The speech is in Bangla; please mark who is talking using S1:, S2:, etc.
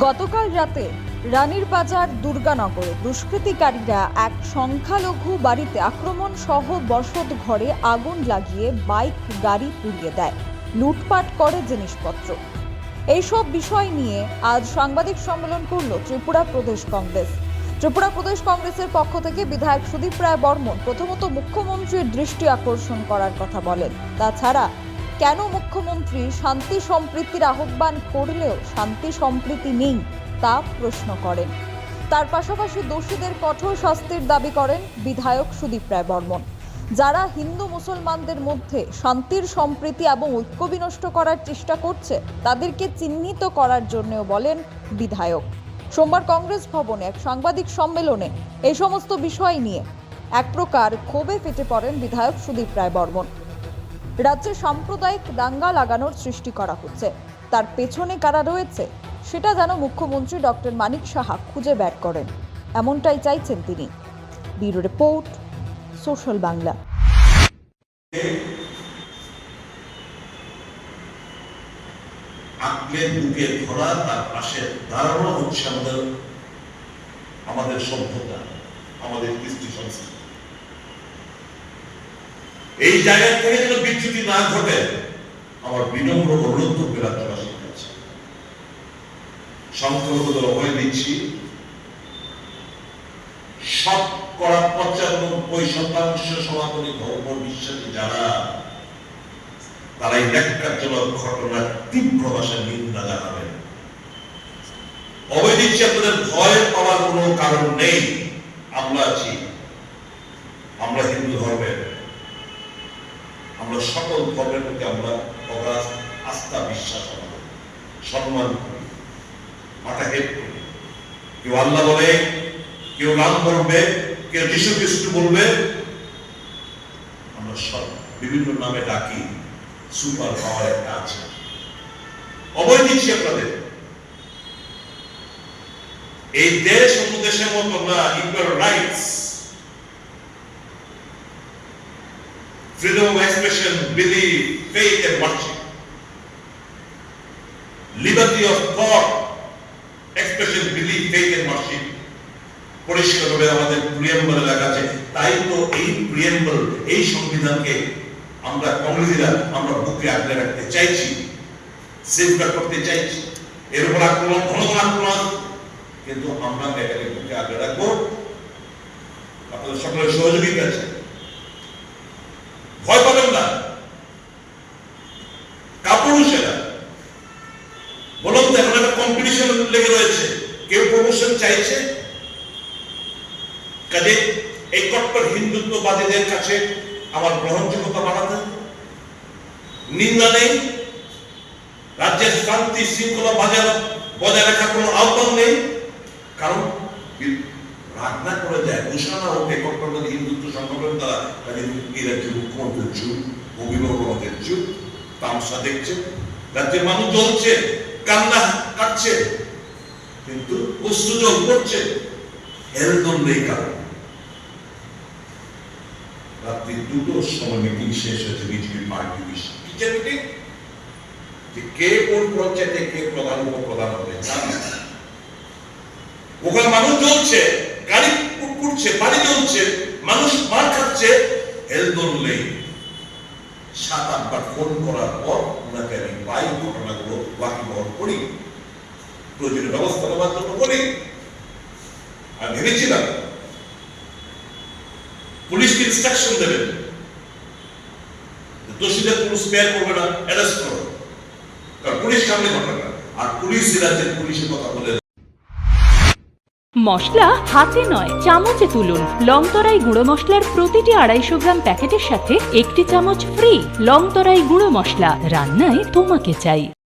S1: গতকাল রাতে রানীর বাজার, দুর্গানগরে দুষ্কৃতিকারীরা এক সংখ্যালঘু বাড়িতে আক্রমণ সহ বসত ঘরে আগুন লাগিয়ে বাইক, গাড়ি পুড়িয়ে দেয়। লুটপাট করে জিনিসপত্র। এইসব বিষয় নিয়ে আজ সাংবাদিক সম্মেলন করল ত্রিপুরা প্রদেশ কংগ্রেস। ত্রিপুরা প্রদেশ কংগ্রেসের পক্ষ থেকে বিধায়ক সুদীপ রায় বর্মন প্রথমত মুখ্যমন্ত্রীর দৃষ্টি আকর্ষণ করার কথা বলেন। তাছাড়া কেন মুখ্যমন্ত্রী শান্তি সম্প্রীতির আহ্বান করলেও শান্তি সম্প্রীতি নেই তা প্রশ্ন করেন। তার পাশাপাশি দোষীদের কঠোর শাস্তির দাবি করেন বিধায়ক সুদীপ রায় বর্মন। যারা হিন্দু মুসলমানদের মধ্যে শান্তির সম্প্রীতি এবং ঐক্য বিনষ্ট করার চেষ্টা করছে, তাদেরকে চিহ্নিত করার জন্যও বলেন বিধায়ক। সোমবার কংগ্রেস ভবনে এক সাংবাদিক সম্মেলনে এই সমস্ত বিষয় নিয়ে এক প্রকার ক্ষোভে ফেটে পড়েন বিধায়ক সুদীপ রায় বর্মন। রাজ্যে সাম্প্রদায়িক দাঙ্গা লাগানোর সৃষ্টি করা হচ্ছে। তার পেছনে কারা রয়েছে, সেটা যেন মুখ্যমন্ত্রী ডক্টর মানিক সাহা খুঁজে বের করেন। এমনটাই চাইছেন তিনি। Bureau report, social Bangla.
S2: বুকে ধরা তার পাশে দাঁড়ানো হচ্ছে আমাদের আমাদের সভ্যতা, আমাদের কৃষ্টি সংস্কৃতি। এই জায়গা থেকে যেন বিচ্যুতি না ঘটে, আমার বিনম্র অনুরোধ করবে রাজ্যবাসীর কাছে সংখ্যালঘুদের অভয় দিচ্ছি শতকরা পঁচানব্বই শতাংশ সনাতনী ধর্ম বিশ্বাসী যারা তারা এই ন্যাক্কারজনক ঘটনার তীব্র ভাষায় নিন্দা জানাবেন। অবৈ দিচ্ছি আপনাদের ভয় পাওয়ার কোনো কারণ নেই। আমরা আছি। আমরা হিন্দু ধর্মের। আমরা সকল ধর্মের প্রতি আমরা অগাধ আস্থা বিশ্বাস আমাদের সম্মান করি, মাথা হেট করি। কেউ আল্লাহ বলে, কেউ রাম বলবে, কেউ যিশু খ্রিস্ট বলবে। আমরা সব বিভিন্ন নামে ডাকি, সুপার পাওয়ার একটা আছে। অবৈ দিচ্ছি আপনাদের। এই দেশ অন্য দেশের মতো না equal rights. Freedom of expression, belief, faith and worship. Liberty of thought, expression, belief, faith and worship. পরিষ্কারভাবে আমাদের লেখা আছে। তাই তো এই এই সংবিধানকে আমরা কংগ্রেসীরা আমরা বুকে আগলে রাখতে চাইছি সেফগার্ড করতে চাইছি। এর উপর আক্রমণ আক্রমণ। কিন্তু আমরা এটাকে বুকে আগলে রাখব। আপনাদের সকলের সহযোগিতা আছে ভয় পাবেন না কাপুরুষেরা বলুন তো এখন একটা কম্পিটিশন লেগে রয়েছে কেউ প্রমোশন চাইছে, কাজে এই কট্টর হিন্দুত্ববাদীদের কাছে আমার গ্রহণযোগ্যতা বাড়াতে। নিন্দা নেই, রাজ্যের শান্তি শৃঙ্খলা বজায় বজায় রাখার কোনো আহ্বান নেই। কারণ রাগ না করে যায় ঘোষণা ওকে কট্টরবাদী হিন্দুত্ব সংগঠন দ্বারা এই রাজ্যের মুখ্যমন্ত্রীর চুপ অভিভাবকের চুপ তামসা দেখছে। রাজ্যের মানুষ জ্বলছে, কান্না কাটছে। কিন্তু অস্ত্র জল পড়ছে হেলদম নেই কারণ। রাত্রি দুটোর সময় মিটিং শেষ হয়েছে, বিজেপি পার্টি মিটিং যে কে কোন পঞ্চায়েতে কে প্রধান, উপপ্রধান হবে ওখানে মানুষ জ্বলছে, গাড়ি পুড়ছে বাড়ি জ্বলছে, মানুষ মার খাচ্ছে হেলদোল নেই। সাত, আটবার ফোন করার পর ওনাকে আমি পাই, ঘটনাগুলো বাকি বহন করি। প্রয়োজনীয় ব্যবস্থা নেওয়ার জন্য করি আর ভেবেছিলাম পুলিশকে ইনস্ট্রাকশন দেবেন। দোষীদের কোনো স্পেয়ার করবে না অ্যারেস্ট করো। কারণ পুলিশ সামনে ঘটনা আর পুলিশ রাজ্যের পুলিশের কথা বলে।
S3: মশলা হাতে নয়, চামচে তুলুন। লংতরাই গুঁড়ো মশলার প্রতিটি আড়াইশো গ্রাম প্যাকেটের সাথে একটি চামচ ফ্রি লংতরাই গুঁড়ো মশলা। রান্নায় তোমাকে চাই।